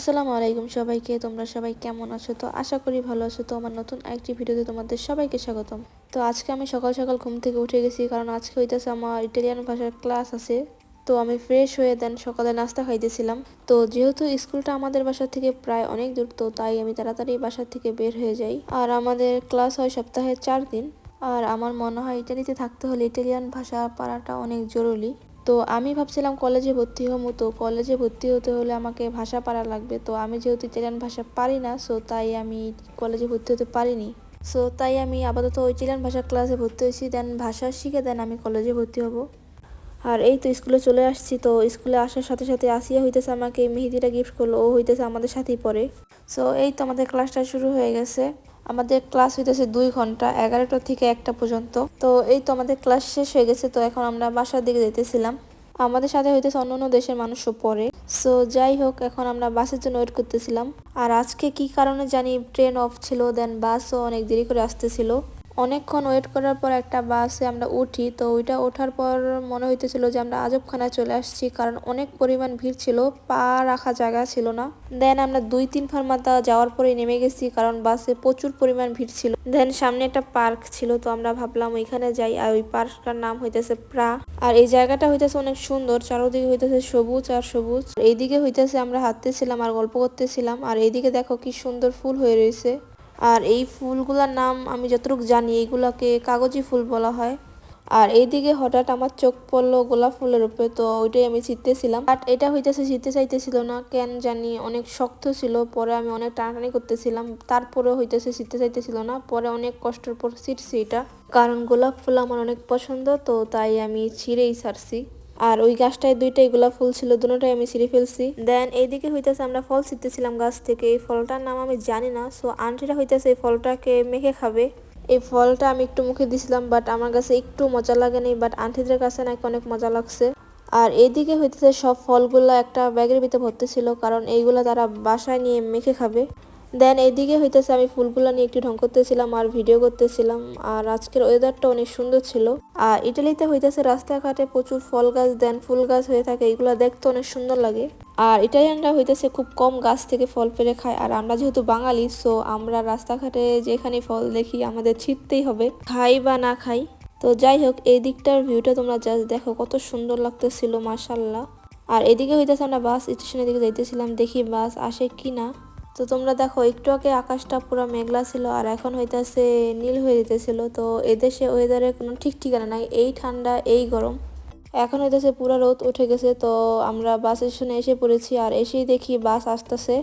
আসসালামু আলাইকুম সবাইকে, তোমরা সবাই কেমন আছো? তো আশা করি ভালো আছো। তো আমার নতুন একটি ভিডিওতে তোমাদের সবাইকে স্বাগতম। তো আজকে আমি সকাল সকাল ঘুম থেকে উঠে গেছি, কারণ আজকে হইতেছে আমার ইটালিয়ান ভাষার ক্লাস আছে। তো আমি ফ্রেশ হয়ে দেন সকালে নাস্তা খাইতেছিলাম। তো যেহেতু স্কুলটা আমাদের বাসা থেকে প্রায় অনেক দূর, তো তাই আমি তাড়াতাড়ি বাসা থেকে বের হয়ে যাই। আর আমাদের ক্লাস হয় সপ্তাহে চার দিন। আর আমার মনে হয় ইটালিতে থাকতে হলে ইটালিয়ান ভাষা পারাটা অনেক জরুরি। তো আমি ভাবছিলাম কলেজে ভর্তি হব, তো কলেজে ভর্তি হতে হলে আমাকে ভাষা পারা লাগবে। তো আমি যেহেতু ইটালিয়ান ভাষা পারি না সো তাই আমি কলেজে ভর্তি হতে পারিনি। সো তাই আমি আপাতত ইটালিয়ান ভাষা ক্লাসে ভর্তি হয়েছি দেন ভাষা শিখে দেন আমি কলেজে ভর্তি হব। আর এই তো স্কুলে চলে আসছি, তো স্কুলে আসার সাথে সাথে আসিয়া হইতেছে আমাকে মেহেদিটা গিফট করল, ও হইতেছে আমাদের সাথেই পড়ে। সো এই তো আমাদের ক্লাসটা শুরু হয়ে গেছে। আমাদের ক্লাস হইতেছে দুই ঘণ্টা, এগারোটা থেকে একটা পর্যন্ত। তো এই তো আমাদের ক্লাস শেষ হয়ে গেছে, তো এখন আমরা বাসার দিকে যেতেছিলাম আমাদের সাথে হইতেছে অন্য অন্য দেশের মানুষও পড়ে। সো যাই হোক, এখন আমরা বাসের জন্য ওয়েট করতেছিলাম। আর আজকে কি কারণে জানি ট্রেন অফ ছিল দেন বাসও অনেক দেরি করে আসতেছিল। অনেকক্ষণ ওয়েট করার পর একটা বাসে আমরা উঠি, তো ওইটা ওঠার পর মনে হইতেছিল যে আমরা আজবখানায় চলে আসছি, কারণ অনেক পরিমাণ ভিড় ছিল, পা রাখা জায়গা ছিল না। দেন আমরা দুই তিন ফার্মাতা যাওয়ার পরে নেমে গেছি, কারণ বাসে প্রচুর পরিমাণ ভিড় ছিল। দেন সামনে একটা পার্ক ছিল, তো আমরা ভাবলাম ওইখানে যাই, আর ওই পার্কটার নাম হইতেছে প্রা। আর এই জায়গাটা হইতেছে অনেক সুন্দর, চারোদিকে হইতেছে সবুজ আর সবুজ। এইদিকে হইতেছে আমরা হাঁটতেছিলাম আর গল্প করতেছিলাম, আর এইদিকে দেখো কি সুন্দর ফুল হয়ে রয়েছে। আর এই ফুলগুলোর নাম আমি যতটুকু জানি, এইগুলাকে কাগজি ফুল বলা হয়। আর এইদিকে হঠাৎ আমার চোখ পড়ল গোলাপ ফুলের উপরে, তো ওইটাই আমি ছিটতেছিলাম। বাট এটা হইতেছে, ছিটতে চাইতেছিল না, কেন জানি অনেক শক্ত ছিল, পরে আমি অনেক টানাটানি করতেছিলাম। তারপরে হইতেছে, ছিটতে চাইতেছিল না, পরে অনেক কষ্টের পর ছিটছি এটা। কারণ গোলাপ ফুল আমার অনেক পছন্দ, তো তাই আমি ছিঁড়েই ছাড়ছি। আর ওই গাছটায় দুইটাই গোলাপ ফুল ছিল, দুটোটাই আমি ছিঁড়ে ফেলছি। দেন এইদিকে হইতেছে আমরা ফল ছিঁড়তেছিলাম গাছ থেকে। এই ফলটার নাম আমি জানি না সো আন্টিরা হইতেছে এই ফলটাকে মেখে খাবে। এই ফলটা আমি একটু মুখে দিছিলাম বাট আমার কাছে একটু মজা লাগেনি বাট আন্টিদের কাছে নাকি অনেক মজা লাগছে। আর এইদিকে হইতেছে সব ফলগুলো একটা ব্যাগের ভিতরে ভর্তি ছিল কারণ এইগুলো তারা বাসায় নিয়ে মেখে খাবে। দেন এইদিকে হইতেছে আমি ফুলগুলো নিয়ে একটু ঢং করতেছিলাম আর ভিডিও করতেছিলাম। আর আজকের ওয়েদারটা অনেক সুন্দর ছিল। আর ইটালিতে হইতেছে রাস্তাঘাটে প্রচুর ফল গাছ, দেন ফুল গাছ হয়ে থাকে, এগুলো দেখতে অনেক সুন্দর লাগে। আর ইটালিয়ানরা হইতেছে খুব কম গাছ থেকে ফল পেরে খায়। আর আমরা যেহেতু বাঙালি সো আমরা রাস্তাঘাটে যেখানে ফল দেখি, আমাদের ছিটতেই হবে, খাই বা না খাই। তো যাই হোক, এই দিকটার ভিউটা তোমরা জাস্ট দেখো, কত সুন্দর লাগতেছিল মার্শাল্লাহ আর এদিকে হইতেছে আমরা বাস স্টেশনের দিকে যাইতেছিলাম, দেখি বাস আসে কি না তো তোমরা দেখো, একটু আগে আকাশটা পুরো মেঘলা ছিল আর এখন হইতেছে নীল হয়ে যেতেছিল। তো এদেশে ওয়েদারের কোনো ঠিক ঠিকানা নাই, এই ঠান্ডা, এই গরম। এখন হইতেছে পুরো রোদ উঠে গেছে, তো আমরা বাস স্টেশনে এসে পড়েছি আর এসেই দেখি বাস আসতেছে।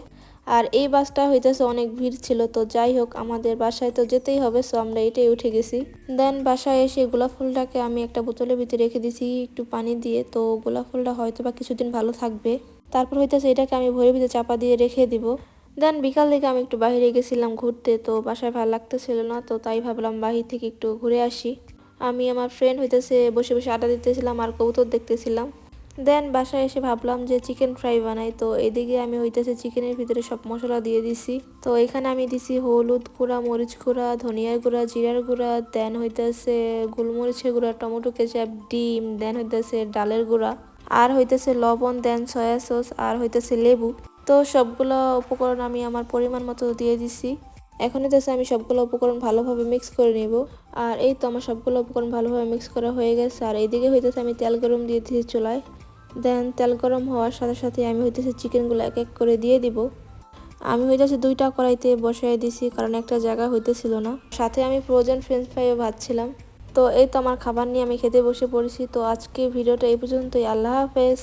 আর এই বাসটা হইতেছে অনেক ভিড় ছিল, তো যাই হোক, আমাদের বাসায় তো যেতেই হবে সো আমরা এটাই উঠে গেছি। দেন বাসায় এসে গোলাপ ফুলটাকে আমি একটা বোতলের ভিতরে রেখে দিছি, একটু পানি দিয়ে, তো গোলাপ ফুলটা হয়তো বা কিছুদিন ভালো থাকবে। তারপর হইতেছে এটাকে আমি ভরে ভিতরে চাপা দিয়ে রেখে দিব। দেন বিকাল থেকে আমি একটু বাইরে গেছিলাম ঘুরতে, তো বাসায় ভালো লাগতেছিল না, তো তাই ভাবলাম বাহির থেকে একটু ঘুরে আসি। আমি আমার ফ্রেন্ড হইতেছে, বসে বসে আটা দিতেছিলাম আর কবুতর দেখতেছিলাম। দেন বাসায় এসে ভাবলাম যে চিকেন ফ্রাই বানাই, তো এদিকে আমি হইতেছে চিকেনের ভিতরে সব মশলা দিয়ে দিছি। তো এখানে আমি দিছি হলুদ গুঁড়া, মরিচ গুঁড়া ধনিয়ার গুঁড়া, জিরার গুঁড়া, দেন হইতেছে গোলমরিচের গুঁড়া, টমেটো কেচাপ, ডিম, দেন হইতেছে ডালের গুঁড়া, আর হইতেছে লবণ, দেন সয়া সস আর হইতেছে লেবু। তো সবগুলো উপকরণ আমি আমার পরিমাণ মতো দিয়ে দিছি। এখন হইতেছে আমি সবগুলো উপকরণ ভালোভাবে মিক্স করে নিব। আর এই তো আমার সবগুলো উপকরণ ভালোভাবে মিক্স করা হয়ে গেছে। আর এইদিকে হইতেছে আমি তেল গরম দিয়ে দিয়েছি চুলায়। দেন তেল গরম হওয়ার সাথে সাথে আমি হইতেছে চিকেনগুলো এক এক করে দিয়ে দিব। আমি হইতেছে দুইটা কড়াইতে বসাই দিছি, কারণ একটা জায়গা হইতেছিল না। সাথে আমি ফ্রোজেন ফ্রেঞ্চ ফ্রাইও ভাজছিলাম। তো এই তো আমার খাবার নিয়ে আমি খেতে বসে পড়েছি। তো আজকে ভিডিওটা এই পর্যন্তই। আল্লাহ হাফেজ।